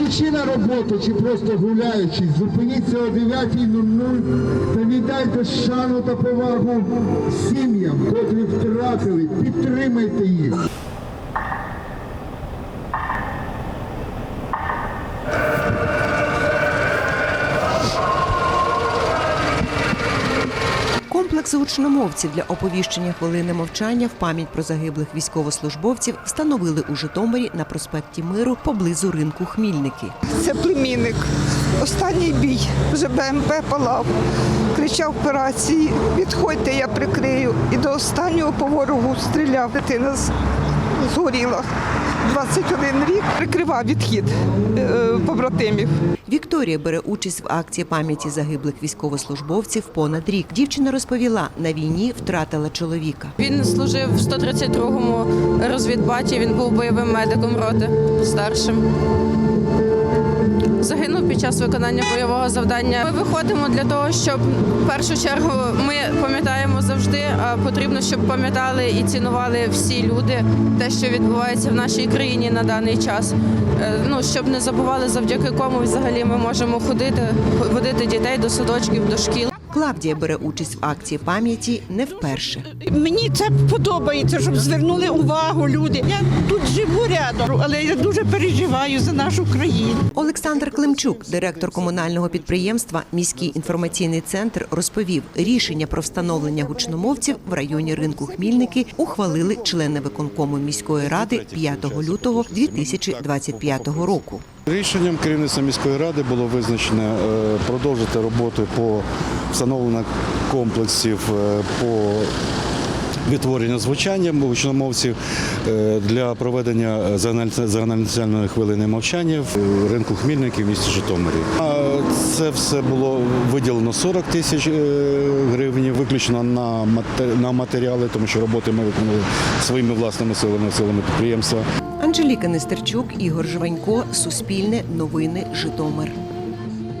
Ідучи на роботу чи просто гуляючи, зупиніться о 9.00 та віддайте шану та повагу сім'ям, котрі втратили. Підтримайте їх. Гучномовців для оповіщення хвилини мовчання в пам'ять про загиблих військовослужбовців встановили у Житомирі на проспекті Миру поблизу ринку Хмільники. Це племінник. Останній бій. Вже БМП палав. Кричав операції, підходьте, я прикрию. І до останнього по ворогу стріляв. Дитина з- згоріла. 21 рік прикривав відхід е, побратимів. Вікторія бере участь в акції пам'яті загиблих військовослужбовців понад рік. Дівчина розповіла, на війні втратила чоловіка. Він служив в 132-му розвідбаті. Він був бойовим медиком роти старшим. Загинув під час виконання бойового завдання. Ми виходимо для того, щоб в першу чергу ми пам'ятаємо завжди, а потрібно, щоб пам'ятали і цінували всі люди те, що відбувається в нашій країні на даний час. Е, Ну щоб не забували, завдяки кому взагалі ми можемо ходити, водити дітей до садочків, до шкіл. Клавдія бере участь в акції пам'яті не вперше. Мені це подобається, щоб звернули увагу люди. Я тут живу рядом, але я дуже переживаю за нашу країну. Олександр Климчук, директор комунального підприємства Міський інформаційний центр, розповів, рішення про встановлення гучномовців в районі ринку Хмільники ухвалили члени виконкому міської ради 5 лютого 2025 року. Рішенням керівництва міської ради було визначено е, продовжити роботу по встановленню комплексів е, по відтворенню звучання гучномовців е, для проведення загальнонаціональної хвилини мовчання в ринку Хмільники в місті Житомирі. Це все було виділено 40 тисяч гривень, виключно на матеріали, тому що роботи ми виконали своїми власними силами, силами підприємства. Анжеліка Нестерчук, Ігор Жванько, Суспільне, Новини, Житомир.